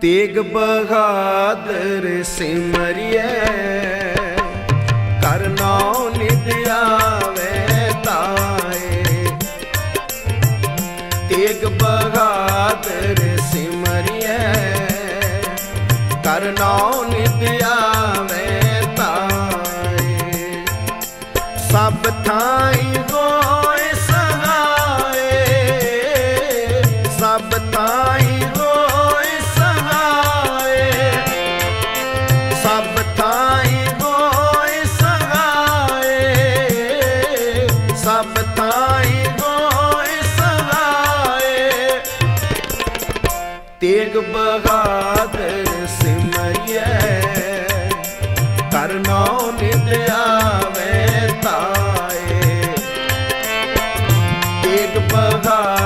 ਤੇਗ ਬਹਾਦਰ ਸਿਮਰਿਐ। ਕਰਨੋ ਨਿਦ ਆਵੇ ਤਾਏ। ਤੇਗ ਬਹਾਦਰ ਸਿਮਰਿਐ। ਕਰਨੋ ਨਿਦ ਆਵੇ ਤਾਏ। ਸਭ ਥਾਈ ਗੋ ਤੇਗ ਬਹਾਦਰ ਸਿਮਰਿਐ ਕਰਨਾ ਨਿਤ ਆਵੇ ਤਾਏ। ਤੇਗ ਬਹਾਦਰ